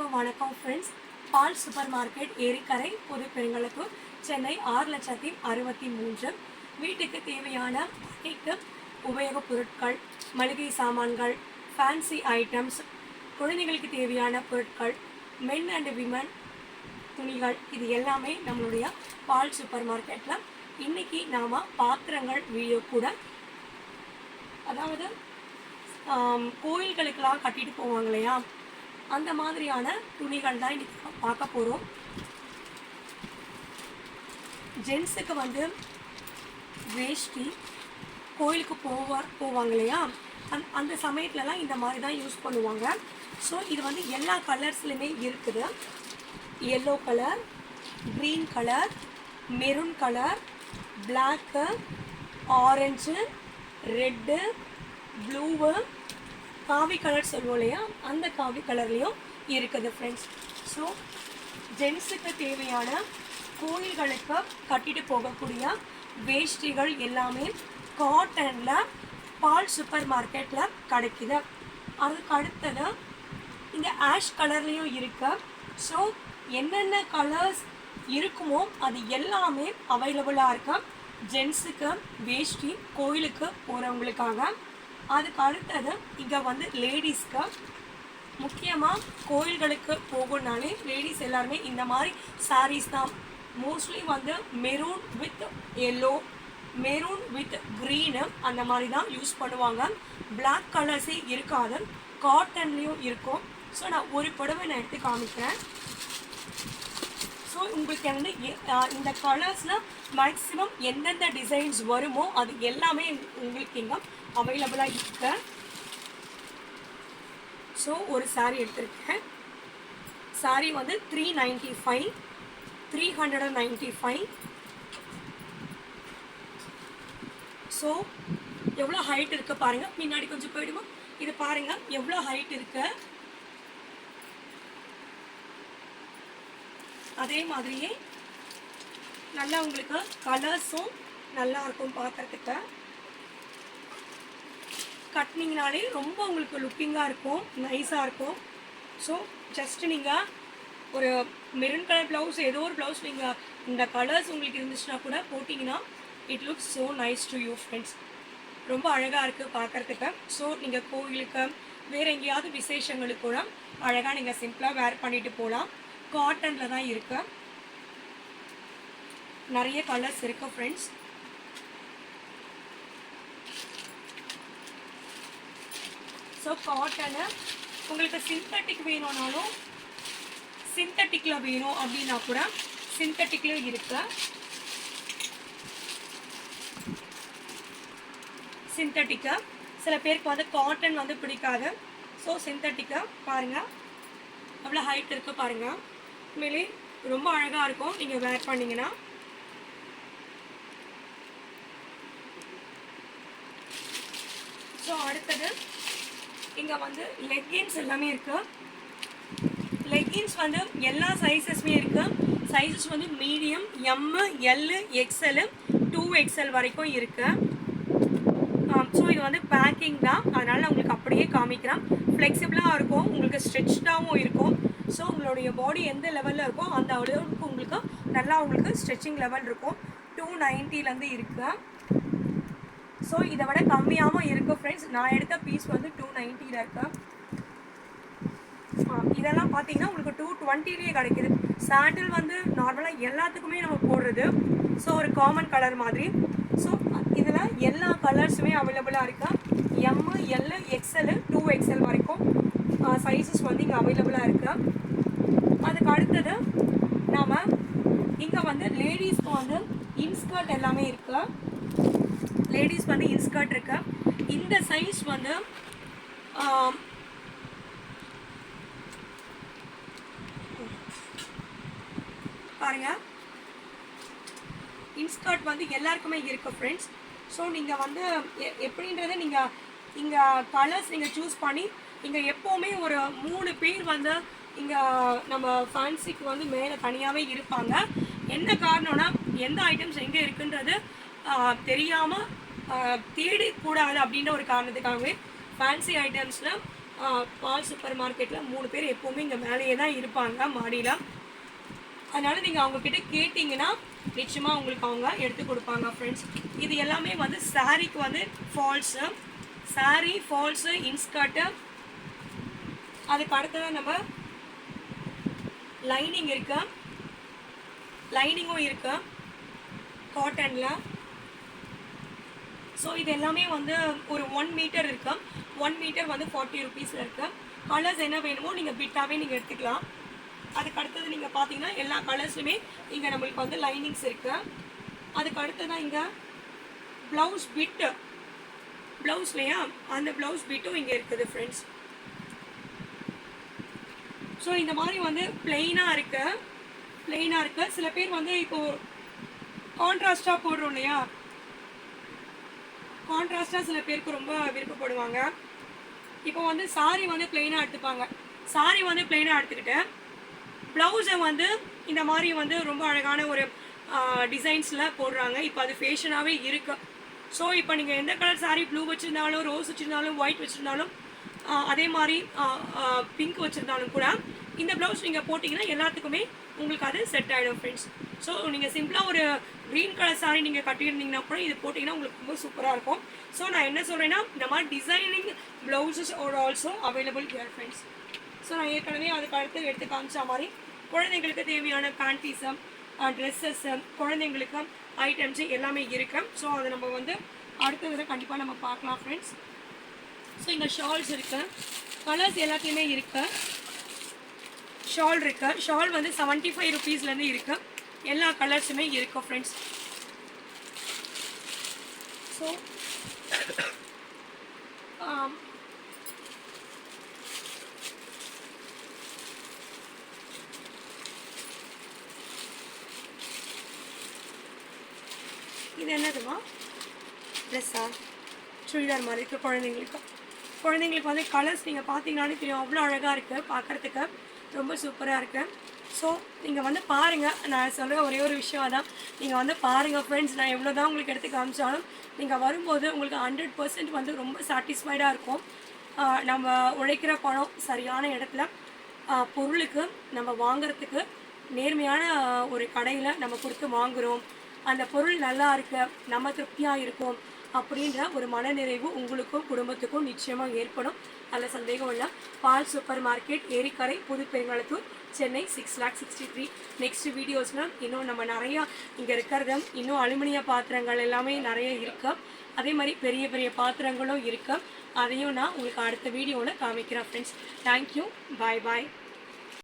அனைவருக்கும் வணக்கம் ஃப்ரெண்ட்ஸ் பால் super market ஏரிக்கரை புது பெருங்களத்தூர் சென்னை ஆறு லட்சத்தி அறுபத்தி மூன்று. வீட்டுக்கு தேவையான உபயோகப் பொருட்கள் மளிகை சாமான்கள் ஃபேன்சி ஐட்டம்ஸ் குழந்தைகளுக்கு தேவையான பொருட்கள் மென் அண்ட் விமன் துணிகள் இது எல்லாமே நம்மளுடைய பால் சூப்பர் மார்க்கெட்டில் இன்னைக்கு நாம் பாத்திரங்கள் வீடியோ கூட அதாவது கோயில்களுக்கெல்லாம் கட்டிட்டு போவாங்க இல்லையா? அந்த மாதிரியான துணிகள் தான் இன்னைக்கு பார்க்க போகிறோம் ஜென்ஸுக்கு வந்து வேஷ்டி கோயிலுக்கு போவார் போவாங்க இல்லையா? அந் அந்த சமயத்துலலாம் இந்த மாதிரி தான் யூஸ் பண்ணுவாங்க. ஸோ இது வந்து எல்லா கலர்ஸ்லையுமே இருக்குது. Yellow colour green colour maroon colour black orange red blue காவி கலர் சொல்லுவோம் இல்லையா? அந்த காவி கலர்லேயும் இருக்குது ஃப்ரெண்ட்ஸ் ஸோ ஜென்ஸுக்கு தேவையான கோயில்களுக்கு கட்டிட்டு போகக்கூடிய வேஷ்டிகள் எல்லாமே காட்டனில் பால் சூப்பர் மார்க்கெட்டில் கிடைக்குது. அதுக்கு அடுத்தது இந்த ஆஷ் கலர்லேயும் இருக்கு. ஸோ என்னென்ன கலர்ஸ் இருக்குமோ அது எல்லாமே அவைலபிளாக இருக்கு. ஜென்ஸுக்கு வேஷ்டி கோயிலுக்கு போகிறவங்களுக்காக அதுக்கு அடுத்தது இங்கே வந்து லேடிஸ்க்கு முக்கியமாக கோயில்களுக்கு போகணுனாலே லேடிஸ் எல்லாருமே இந்த மாதிரி சாரீஸ் தான். மோஸ்ட்லி வந்து maroon with yellow maroon with green அந்த மாதிரி தான் யூஸ் பண்ணுவாங்க. பிளாக் கலர்ஸே இருக்காது காட்டன்லேயும் இருக்கும். ஸோ நான் ஒரு புடவை நான் எடுத்து காமிக்கிறேன். ஸோ உங்களுக்கு வந்து எ- இந்த கலர்ஸில் மேக்ஸிமம் எந்தெந்த டிசைன்ஸ் வருமோ அது எல்லாமே உங்களுக்கு இங்கே அவைலபிளாக இருக்கு. ஸோ ஒரு சாரீ எடுத்திருக்கேன். Saree வந்து three ninety five three hundred and ninety five so எவ்வளோ ஹைட் இருக்குது பாருங்க. முன்னாடி கொஞ்சம் போயிடுமா? இது பாருங்க எவ்வளோ ஹைட் இருக்கு? அதே மாதிரியே நல்லா உங்களுக்கு கலர்ஸும் நல்லா இருக்கும் பார்க்கறதுக்கு. கட்டினீங்கனாலே ரொம்ப உங்களுக்கு லுக்கிங்காக இருக்கும் நைஸாக இருக்கும். ஸோ ஜஸ்ட் நீங்கள் ஒரு மெரூன் கலர் ப்ளவுஸ் ஏதோ ஒரு ப்ளவுஸ் நீங்கள் இந்த கலர்ஸ் உங்களுக்கு இருந்துச்சுன்னா கூட போட்டிங்கன்னா it looks so nice to you friends ரொம்ப அழகாக இருக்குது பார்க்கறதுக்கு ஸோ நீங்கள் கோயிலுக்கு வேறு எங்கேயாவது விசேஷங்களுக்கு கூட அழகாக நீங்கள் சிம்பிளாக வேர் பண்ணிட்டு போகலாம் காட்டனில் தான் இருக்குது நிறைய கலர்ஸ் இருக்குது ஃப்ரெண்ட்ஸ் ஸோ காட்டனு உங்களுக்கு சிந்தட்டிக் வேணும்னாலும் சிந்தட்டிக்கில் வேணும் அப்படின்னா கூட சிந்தட்டிக்கில் இருக்கு. சிந்தட்டிக்கு சில பேருக்கு வந்து காட்டன் வந்து பிடிக்காது. ஸோ சிந்தட்டிக்கு பாருங்கள் அவ்வளோ ஹைட் இருக்குது பாருங்கள் உண்மையிலே ரொம்ப அழகாக இருக்கும். நீங்கள் வேர் பண்ணிங்கன்னா. ஸோ அடுத்தது இங்கே வந்து லெக்கின்ஸ் எல்லாமே இருக்குது லெக்கின்ஸ் வந்து எல்லா சைஸஸுமே இருக்குது சைஸஸ் வந்து medium M L XL two XL வரைக்கும் இருக்குது ஸோ um, இது வந்து பேக்கிங் தான். அதனால் நான் உங்களுக்கு அப்படியே காமிக்கிறேன். ஃப்ளெக்சிபிளாக இருக்கும். உங்களுக்கு ஸ்ட்ரெச்டாகவும் இருக்கும். ஸோ உங்களுடைய பாடி எந்த லெவலில் இருக்கோ அந்த அளவுக்கு உங்களுக்கு நல்லா உங்களுக்கு ஸ்ட்ரெச்சிங் லெவல் இருக்கும். டூ நைன்ட்டிலேருந்து இருக்குது ஸோ இதை விட கம்மியாகவும் இருக்கும் ஃப்ரெண்ட்ஸ் நான் எடுத்த பீஸ் வந்து டூ நைன்ட்டியில் இருக்கு. இதெல்லாம் பார்த்தீங்கன்னா உங்களுக்கு டூ டுவெண்ட்டிலேயே கிடைக்குது. சாண்டில் வந்து நார்மலாக எல்லாத்துக்குமே நம்ம போடுறது. ஸோ ஒரு காமன் கலர் மாதிரி. ஸோ இதில் எல்லா கலர்ஸுமே அவைலபிளாக இருக்கா. M L XL two XL வரைக்கும் சைஸஸ் வந்து இங்கே அவைலபிளாக இருக்கா. அதுக்கு அடுத்தது நாம் இங்கே வந்து லேடிஸ்க்கு வந்து இன்ஸ்கர்ட் எல்லாமே இருக்குது லேடிஸ் வந்து இன்ஸ்கர்ட் இருக்கு? இந்த சைஸ் வந்து பாருங்க. இன்ஸ்கர்ட் வந்து எல்லாருக்குமே இருக்கு ஃப்ரெண்ட்ஸ் ஸோ நீங்கள் வந்து எ- எப்படின்றத நீங்கள் இங்கே கலர்ஸ் நீங்கள் சூஸ் பண்ணி இங்கே எப்போவுமே ஒரு மூணு பேர் வந்து இங்கே நம்ம ஃபேன்சிக்கு வந்து மேலே தனியாகவே இருப்பாங்க. என்ன காரணம்னா எந்த ஐட்டம்ஸ் எங்கே இருக்குன்றது தெரியாமல் தேடக்கூடாது அப்படின்ற ஒரு காரணத்துக்காகவே ஃபேன்சி ஐட்டம்ஸில் பால் சூப்பர் மார்க்கெட்டில் மூணு பேர் எப்போவுமே இங்கே மேலேயே தான் இருப்பாங்க மாடியில். அதனால் நீங்கள் அவங்கக்கிட்ட கேட்டிங்கன்னா நிச்சயமாக உங்களுக்கு அவங்க எடுத்து கொடுப்பாங்க ஃப்ரெண்ட்ஸ் இது எல்லாமே வந்து சாரீக்கு வந்து ஃபால்ஸு சாரீ ஃபால்ஸு இன்ஸ்கர்ட்டு அதுக்கு அடுத்ததான் நம்ம லைனிங் இருக்கு. லைனிங்கும் இருக்கு. காட்டனில் ஸோ இது எல்லாமே வந்து ஒரு ஒன் மீட்டர் இருக்கு. ஒன் மீட்டர் வந்து ஃபார்ட்டி ருபீஸில் இருக்கு. கலர்ஸ் என்ன வேணுமோ நீங்கள் பிட்டாகவே நீங்கள் எடுத்துக்கலாம். அதுக்கு அடுத்தது நீங்கள் பார்த்தீங்கன்னா எல்லா கலர்ஸுமே இங்கே நம்மளுக்கு வந்து லைனிங்ஸ் இருக்கு. அதுக்கு அடுத்ததான் இங்கே ப்ளவுஸ் பிட்டு ப்ளவுஸ் இல்லையா? அந்த ப்ளவுஸ் பிட்டும் இங்கே இருக்குது ஃப்ரெண்ட்ஸ் ஸோ இந்த மாதிரி வந்து பிளெயினாக இருக்குது பிளெயினாக இருக்குது சில பேர் வந்து இப்போது கான்ட்ராஸ்டாக போடுறோம் இல்லையா? கான்ட்ராஸ்டாக சில பேருக்கு ரொம்ப விருப்பப்படுவாங்க. இப்போ வந்து சாரி வந்து பிளெயினாக எடுத்துப்பாங்க. சாரி வந்து பிளெயினாக எடுத்துக்கிட்டு ப்ளவுஸை வந்து இந்த மாதிரி வந்து ரொம்ப அழகான ஒரு டிசைன்ஸில் போடுறாங்க. இப்போ அது ஃபேஷனாகவே இருக்கு. ஸோ இப்போ நீங்கள் எந்த கலர் சாரி ப்ளூ வச்சுருந்தாலும் ரோஸ் வச்சுருந்தாலும் ஒயிட் வச்சுருந்தாலும் அதே மாதிரி பிங்க் வச்சுருந்தாலும் கூட இந்த ப்ளவுஸ் நீங்கள் போட்டிங்கன்னா எல்லாத்துக்குமே உங்களுக்கு அது செட் ஆகிடும் ஃப்ரெண்ட்ஸ் ஸோ நீங்கள் சிம்பிளாக ஒரு க்ரீன் கலர் சாரி நீங்கள் கட்டியிருந்தீங்கன்னா கூட இது போட்டிங்கன்னா உங்களுக்கு ரொம்ப சூப்பராக இருக்கும். ஸோ நான் என்ன சொல்கிறேன்னா இந்த மாதிரி designing blouses are also available here friends so நான் ஏற்கனவே அதுக்கு அடுத்து எடுத்து காமிச்ச மாதிரி குழந்தைங்களுக்கு தேவையான பேண்டீஸு ட்ரெஸ்ஸஸ்ஸு குழந்தைங்களுக்கு ஐட்டம்ஸு எல்லாமே இருக்குது ஸோ அதை நம்ம வந்து அடுத்த தடவை கண்டிப்பாக நம்ம பார்க்கலாம் ஃப்ரெண்ட்ஸ் ஸோ இங்கே ஷால்ஸ் இருக்குது கலர்ஸ் எல்லாத்தையுமே இருக்குது ஷால் இருக்கு. ஷால் வந்து செவன்ட்டி ஃபைவ் ருபீஸ்லேருந்து இருக்கு. எல்லா கலர்ஸுமே இருக்கு ஃப்ரெண்ட்ஸ் ஸோ இது என்னதுமா? ட்ரெஸ்ஸா சுடிதார் மாதிரி இருக்குது குழந்தைங்களுக்கு. குழந்தைங்களுக்கு வந்து கலர்ஸ் நீங்கள் பார்த்தீங்கன்னாலே தெரியும். அவ்வளோ அழகாக இருக்குது பார்க்குறதுக்கு. ரொம்ப சூப்பராக இருக்குது ஸோ நீங்கள் வந்து பாருங்கள் நான் சொல்கிற ஒரே ஒரு விஷயம் தான் நீங்கள் வந்து பாருங்கள் ஃப்ரெண்ட்ஸ் நான் எவ்வளோ தான் உங்களுக்கு எடுத்து காமிச்சாலும் நீங்கள் வரும்போது உங்களுக்கு ஹண்ட்ரட் பர்சன்ட் வந்து ரொம்ப சாட்டிஸ்ஃபைடாக இருக்கும். நம்ம உழைக்கிற பணம் சரியான இடத்துல பொருளுக்கு நம்ம வாங்குறதுக்கு நேர்மையான ஒரு கடையில் நம்ம கொடுத்து வாங்குகிறோம் அந்த பொருள் நல்லா இருக்கு. நம்ம திருப்தியாக இருக்கும். அப்படின்ற ஒரு மனநிறைவு உங்களுக்கும் குடும்பத்துக்கும் நிச்சயமாக ஏற்படும். அதில் சந்தேகம் இல்லை பால் super market Erikarai Puduperungalathur Chennai six lakh sixty three next வீடியோஸ்னால் இன்னும் நம்ம நிறையா இங்கே இருக்கிறது இன்னும் அலுமினிய பாத்திரங்கள் எல்லாமே நிறைய இருக்கு. அதே மாதிரி பெரிய பெரிய பாத்திரங்களும் இருக்கு. அதையும் நான் உங்களுக்கு அடுத்த வீடியோவில் காமிக்கிறேன் ஃப்ரெண்ட்ஸ் தேங்க்யூ பாய் பாய்